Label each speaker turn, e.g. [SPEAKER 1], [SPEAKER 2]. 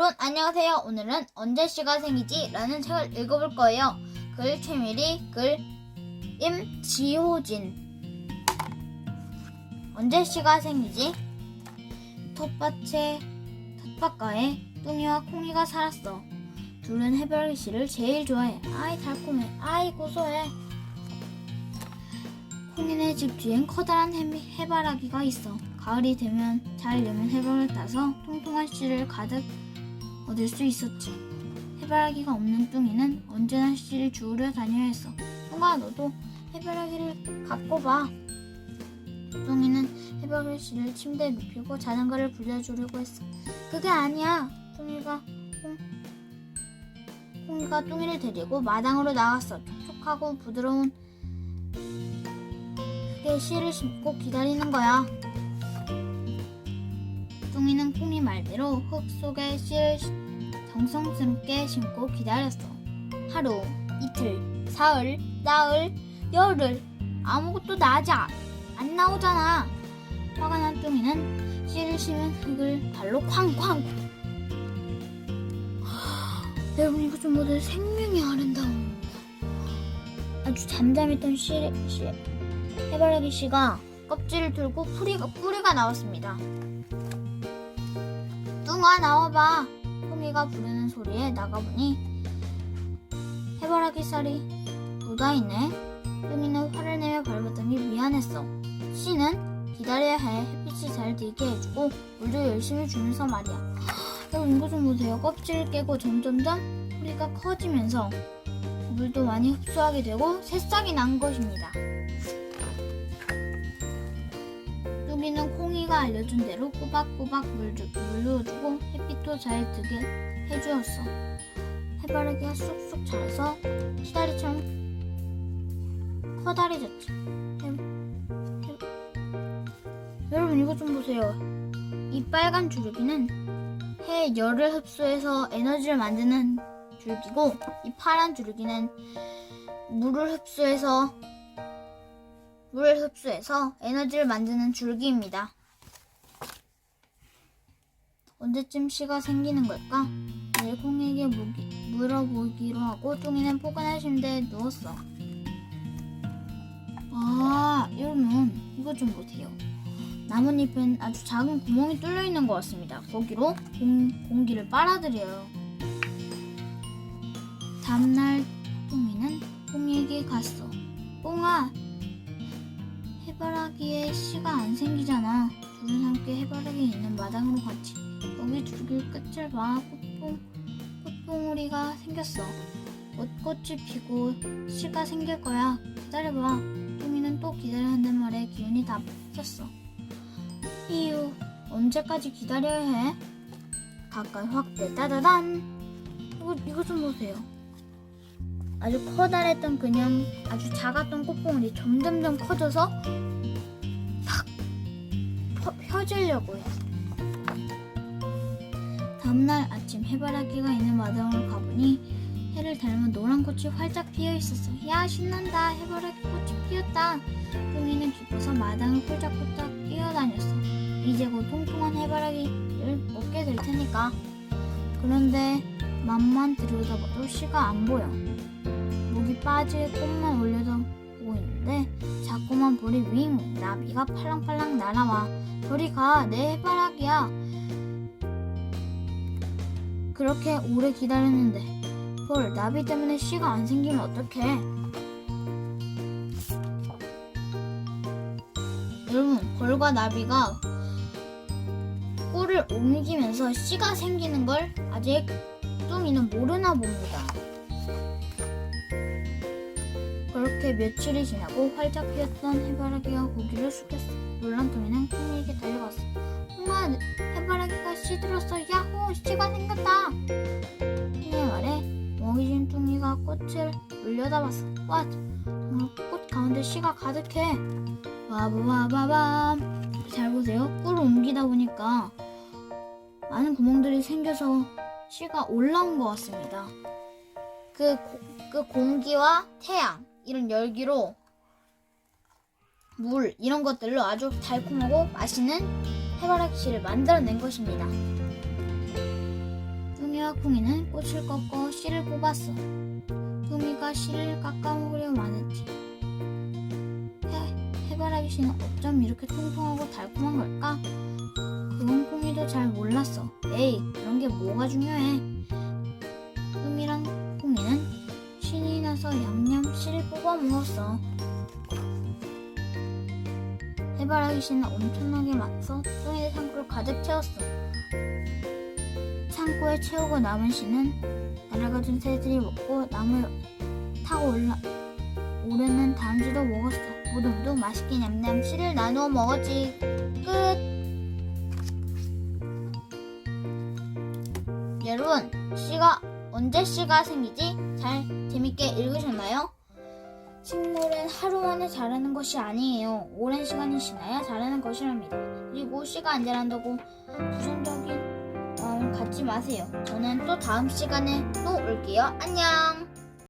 [SPEAKER 1] 여러분 안녕하세요. 오늘은 언제 씨가 생기지? 라는 책을 읽어볼 거예요. 글 최미리, 글 임지호진. 언제 씨가 생기지? 텃밭에 텃밭가에 뚱이와 콩이가 살았어. 둘은 해바라기 씨를 제일 좋아해. 아이 달콤해. 아이 고소해. 콩이네 집 뒤엔 커다란 해- 해바라기가 있어. 가을이 되면 잘 익은 해바를 따서 통통한 씨를 가득 얻을 수 있었지. 해바라기가 없는 뚱이는 언제나 씨를 주우려 다녀야 했어. 뚱아 너도 해바라기를 갖고 봐. 뚱이는 해바라기 씨를 침대에 눕히고 자전거를 불려주려고 했어. 그게 아니야. 뚱이가 콩, 콩이가 뚱이를 데리고 마당으로 나갔어. 촉촉하고 부드러운 그게 씨를 심고 기다리는 거야. 콩이 말대로 흙 속에 씨를 시- 정성스럽게 심고 기다렸어. 하루, 이틀, 사흘, 나흘, 열흘 아무것도 나지 아- 안 나오잖아. 화가 난 뚱이는 씨를 심은 흙을 발로 쾅쾅. 여러분 이거 좀 모두 생명이 아름다운 아주 잠잠했던 씨, 씨 해바라기 씨가 껍질을 들고 뿌리가, 뿌리가 나왔습니다. 뚱아 나와봐. 콩이가 부르는 소리에 나가보니 해바라기 쌀이 묻어있네. 뚱이는 화를 내며 발버둥이 미안했어. 씨는 기다려야 해. 햇빛이 잘 들게 해주고 물도 열심히 주면서 말이야. 여러분 이거 좀 보세요. 껍질을 깨고 점점점 뿌리가 커지면서 물도 많이 흡수하게 되고 새싹이 난 것입니다. 뚱이는 콩이가 알려준 대로 꼬박꼬박 물려주고 햇빛도 잘 들게 해주었어. 해바라기가 쑥쑥 자라서 시다리처럼 커다래졌지. 여러분 이거 좀 보세요. 이 빨간 줄기는 해 열을 흡수해서 에너지를 만드는 줄기고 이 파란 줄기는 물을 흡수해서 물을 흡수해서 에너지를 만드는 줄기입니다. 언제쯤 씨가 생기는 걸까? 내일 콩에게 무기- 물어보기로 하고 뚱이는 포근한 침대에 누웠어. 아, 여러분 이거 좀 보세요. 나뭇잎엔 아주 작은 구멍이 뚫려 있는 것 같습니다. 거기로 공, 공기를 빨아들여요. 다음날 뚱이는 콩에게 갔어. 뽕아, 해바라기에 씨가 안 생기잖아. 둘은 함께 해바라기 있는 마당으로 갔지. 여기 줄기 끝을 봐. 꽃봉, 꽃봉우리가 생겼어. 꽃꽃이 피고 씨가 생길 거야. 기다려봐. 뚱이는 또 한단 말에 기운이 다 빠졌어. 이유, 언제까지 기다려야 해? 가까이 확대 따다단. 이거, 이거 좀 보세요. 아주 커다랬던 그냥 아주 작았던 꽃봉울이 점점점 커져서 팍 해. 다음날 아침 해바라기가 있는 마당으로 가보니 해를 닮은 노란 꽃이 활짝 피어 있었어. 야 신난다 해바라기 꽃이 피었다. 뚱이는 기뻐서 마당을 홀짝홀짝 뛰어다녔어. 이제 곧 통통한 해바라기를 먹게 될 테니까. 그런데 맘만 들여다봐도 씨가 안 보여. 목이 빠질 꽃만 올려다 보고 있는데 자꾸만 볼이 윙! 나비가 팔랑팔랑 날아와. 저리 가내 해바라기야. 그렇게 오래 기다렸는데 볼 나비 때문에 씨가 안 생기면 어떡해? 여러분 벌과 나비가 꿀을 옮기면서 씨가 생기는 걸 아직 뚱이는 모르나 봅니다. 그렇게 며칠이 지나고 활짝 피었던 해바라기가 고기를 숙였어. 놀란 뚱이는 콩이에게 달려갔어. 콩아, 해바라기가 씨들었어. 야호, 씨가 생겼다. 콩의 말에 먹이진 뚱이가 꽃을 물려다봤어. 와, 꽃 가운데 씨가 가득해. 와바바바밤. 잘 보세요. 꿀을 옮기다 보니까 많은 구멍들이 생겨서 씨가 올라온 것 같습니다. 그, 고- 그 공기와 태양, 이런 열기로 물, 이런 것들로 아주 달콤하고 맛있는 해바라기 씨를 만들어낸 것입니다. 뚜미와 콩이는 꽃을 꺾어 씨를 뽑았어. 뚜미가 씨를 깎아 먹으려만 했지. 해, 해바라기 씨는 어쩜 이렇게 통통하고 달콤한 걸까? 그건 콩이도 잘 몰랐어. 에이, 그런 게 뭐가 중요해. 신이 나서 얌얌 씨를 뽑아 먹었어. 해바라기 씨는 엄청나게 많아서 뚜미의 창고를 가득 채웠어. 창고에 채우고 남은 씨는 날아가준 새들이 먹고 나무에 타고 올라 오르는 다람쥐도 먹었어. 모두 모두 맛있게 냠냠 씨를 나누어 먹었지. 끝. 여러분, 씨가 언제 씨가 생기지? 잘 재밌게 읽으셨나요? 식물은 하루 만에 자라는 것이 아니에요. 오랜 시간이 지나야 자라는 것이랍니다. 그리고 씨가 안 자란다고 부정적인 마음 갖지 마세요. 저는 또 다음 시간에 또 올게요. 안녕!